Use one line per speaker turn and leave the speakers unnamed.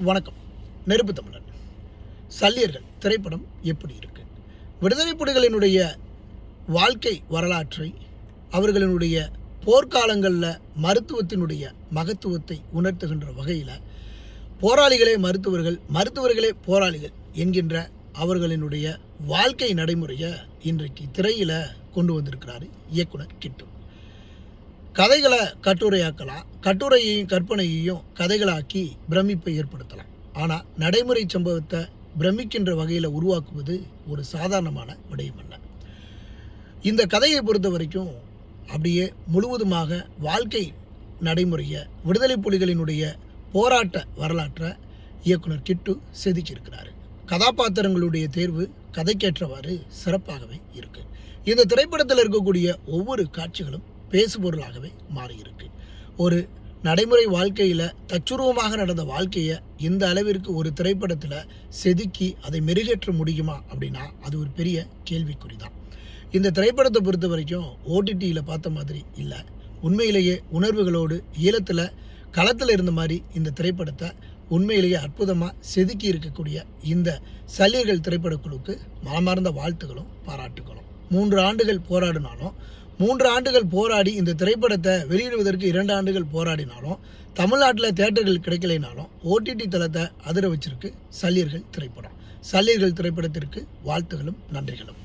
வணக்கம். நெருப்பு தமிழன். சல்லியர்கள் திரைப்படம் எப்படி இருக்கு? விடுதலை புலிகளினுடைய வாழ்க்கை வரலாற்றை அவர்களினுடைய போர்க்காலங்களில் மருத்துவத்தினுடைய மகத்துவத்தை உணர்த்துகின்ற வகையில் போராளிகளே மருத்துவர்கள் மருத்துவர்களே போராளிகள் என்கின்ற அவர்களினுடைய வாழ்க்கை நடைமுறையை இன்றைக்கு திரையில் கொண்டு வந்திருக்கிறாரு இயக்குனர் கிட்டு. கதைகளை கட்டுரையாக்கலாம். கட்டுரையையும் கற்பனையையும் கதைகளாக்கி பிரமிப்பை ஏற்படுத்தலாம். ஆனால் நடைமுறை சம்பவத்தை பிரமிக்கின்ற வகையில் உருவாக்குவது ஒரு சாதாரணமான விடயம் அல்ல. இந்த கதையை பொறுத்த வரைக்கும் அப்படியே முழுவதுமாக வாழ்க்கை நடைமுறையை விடுதலை புலிகளினுடைய போராட்ட வரலாற்றை இயக்குனர் கிட்டு செதுக்கியிருக்கிறாரு. கதாபாத்திரங்களுடைய தேர்வு கதைக்கேற்றவாறு சிறப்பாகவே இருக்கு. இந்த திரைப்படத்தில் இருக்கக்கூடிய ஒவ்வொரு காட்சிகளும் பேசுபொருளாகவே மாறியிருக்கு. ஒரு நடைமுறை வாழ்க்கையில் தச்சுருவமாக நடந்த வாழ்க்கையை இந்த அளவிற்கு ஒரு திரைப்படத்தில் செதுக்கி அதை மெருகேற்ற முடியுமா அப்படின்னா அது ஒரு பெரிய கேள்விக்குறி தான் இந்த திரைப்படத்தை பொறுத்த வரைக்கும் ஓடிடியில் பார்த்த மாதிரி இல்லை. உண்மையிலேயே உணர்வுகளோடு ஈழத்தில் களத்தில் இருந்த மாதிரி இந்த திரைப்படத்தை உண்மையிலேயே அற்புதமாக செதுக்கி இருக்கக்கூடிய இந்த சல்லியர்கள் திரைப்படக்குழுவுக்கு மனமார்ந்த வாழ்த்துகளும் பாராட்டுகளும். மூன்று ஆண்டுகள் போராடினாலும் மூன்று ஆண்டுகள் போராடி இந்த திரைப்படத்தை வெளியிடுவதற்கு இரண்டு ஆண்டுகள் போராடினாலும் தமிழ்நாட்டில் தேட்டர்கள் கிடைக்கலைனாலும் ஓடிடி தளத்தை அதிர வச்சிருக்கு சல்லியர்கள் திரைப்படம். சல்லியர்கள் திரைப்படத்திற்கு வாழ்த்துகளும் நன்றிகளும்.